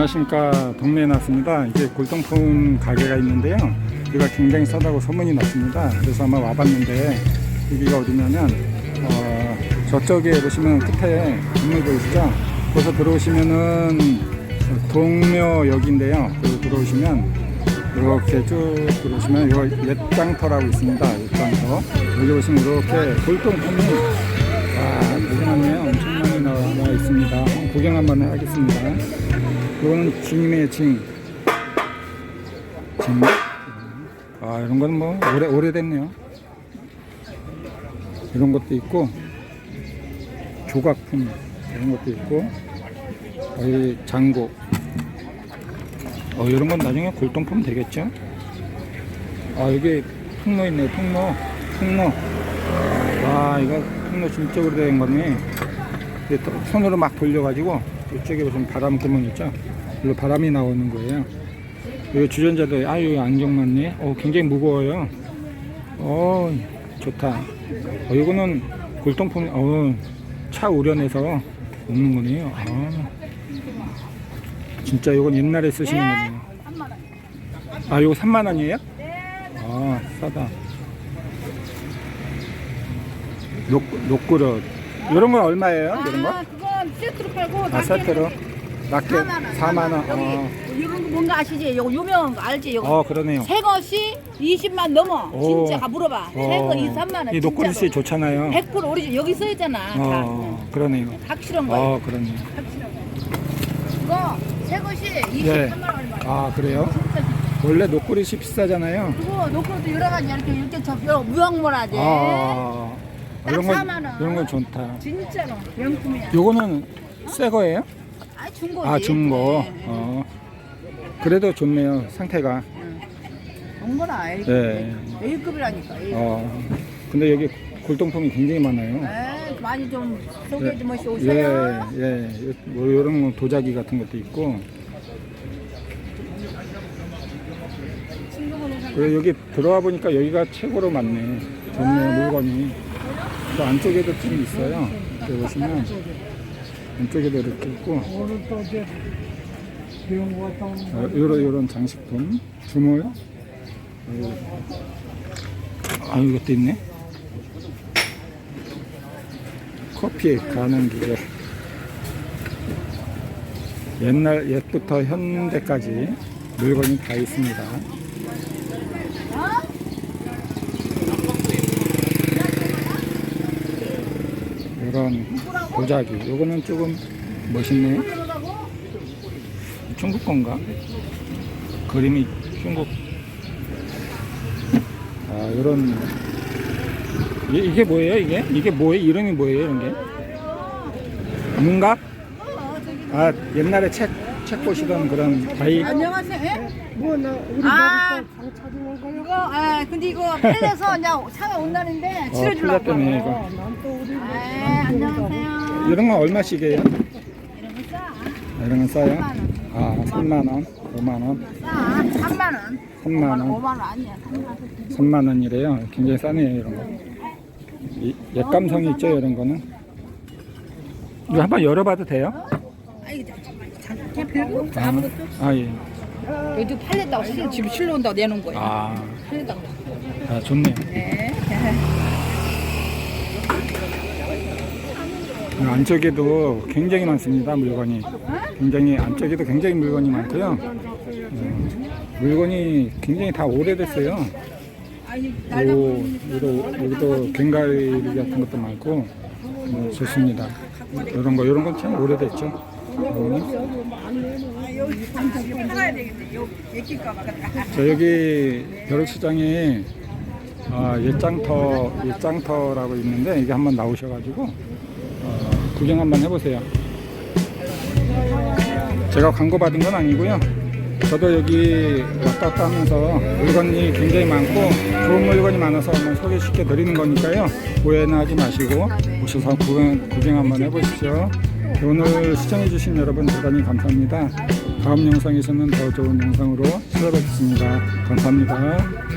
안녕하십니까. 동네에 났습니다. 이게 골동품 가게가 있는데요. 여기가 굉장히 싸다고 소문이 났습니다. 그래서 아마 와봤는데 여기가 어디냐면 어, 저쪽에 보시면 끝에 건물 보이시죠? 거기서 들어오시면은 동묘역인데요. 그 들어오시면 이렇게 쭉 들어오시면 여기 옛장터라고 있습니다. 옛장터. 여기 보시면 이렇게 골동품이 와 나와 있습니다 구경 한번 하겠습니다 이거는 징이네 징. 징. 아 이런 건 뭐 오래 오래됐네요. 이런 것도 있고 조각품 이런 것도 있고 여기 장고. 어 이런 건 나중에 골동품 되겠죠? 아 여기 통로 있네 통로 통로. 와 이거 통로 진짜 오래된 거네. 손으로 막 돌려가지고 이쪽에 무슨 바람 구멍 있죠? 일로 바람이 나오는 거예요. 여기 주전자도 아 여기 안경 맞네. 어 굉장히 무거워요. 어 좋다. 어 이거는 골동품 어차 우려내서 먹는 거네요. 아 진짜 이건 옛날에 쓰시는 거네요. 아 이거 3만 원이에요? 아 싸다. 녹 녹그릇 이런 건 얼마예요? 이런 거? 아, 그건 세트로 팔고 아 세트로? 낱개 4만 원. 4만 원. 여기 어. 이런 거 뭔가 아시지? 이거 유명한 거 알지? 이거 어 그러네요. 새 것이 20만 넘어. 오. 진짜 가 물어봐. 어. 새거 2, 3만 원. 이 녹그릇이 좋잖아요. 100% 오리지 여기 써 있잖아. 어 그러네요. 다 확실한 거야. 어 그러네요. 확실한 거. 이거 새 것이 네. 23만 얼마. 아 그래요? 진짜 비싸. 원래 녹그릇이 비싸잖아요. 그거 놓고도 여러 가지 이렇게 이렇게 저 여러 무형물하지. 아, 딱 이런 건 4만 원. 이런 건 좋다. 진짜로 명품이야. 요거는 새 거예요? 아 중고지. 아 중고. 네. 어 그래도 좋네요 상태가. 좋은 거라 A급. 네. A급이라니까. A. 어 근데 여기 골동품이 굉장히 많아요. 에 많이 좀 소개 좀 하시 예, 오세요. 예, 뭐 이런 거 도자기 같은 것도 있고. 그리고 여기 들어와 보니까 여기가 최고로 많네. 좋네요, 물건이. 또 안쪽에도 좀 있어요. 여기 보시면 안쪽에도 이렇게 있고. 어, 요런 요런 장식품. 어, 아 이것도 있네. 커피 가는 기계. 옛날 옛부터 현대까지 물건이 다 있습니다. 이런 도자기. 요거는 조금 멋있네요. 중국 건가? 그림이 중국. 아, 이런. 이- 이게 뭐예요, 이게? 이게 뭐예요? 이름이 뭐예요, 이런 게? 문갑? 아, 옛날에 책, 책 보시던 그런 바이. 안녕하세요. 예? 뭐나 우리 아. 장 찾으는 거요? 이거 아 근데 이거 팔려서 그냥 차가 온다는데 어, 치료주려고. 풀렸다네, 이거. 난또 우리 아 안녕하세요. 이런 건 얼마씩이에요? 이런 거 싸. 이런 건 싸요? 3만 원. 아, 3만 원, 5만 원, 싸. 3만 원. 3만 원, 5만 원 아니야. 3만 원. 3만 원이래요. 굉장히 싸네요, 이런 거. 이, 옛감성이 있죠, 이런 거는. 이거 한번 열어봐도 돼요? 아이 잠깐만. 잠깐 별거 없어. 아무것도. 아, 예. 여기도 팔렸다고 실, 지금 실로 온다고 내놓은 거예요. 아, 팔렸다고. 아 좋네요. 네. 안쪽에도 굉장히 많습니다, 물건이. 굉장히, 안쪽에도 굉장히 물건이 많고요. 음, 물건이 굉장히 다 오래됐어요. 요, 여기도, 여기도 갱가리 같은 것도 많고, 뭐, 좋습니다. 이런 거, 이런 건 참 오래됐죠. 저 여기 벼룩시장에 아, 옛장터, 옛장터라고 있는데, 이게 한번 나오셔가지고, 어, 구경 한번 해보세요. 제가 광고 받은 건 아니고요. 저도 여기 왔다 갔다 하면서 물건이 굉장히 많고 좋은 물건이 많아서 한번 소개시켜 드리는 거니까요. 오해는 하지 마시고 오셔서 구경, 구경 한번 해보시죠. 오늘 시청해주신 여러분 대단히 감사합니다. 다음 영상에서는 더 좋은 영상으로 찾아뵙겠습니다. 감사합니다.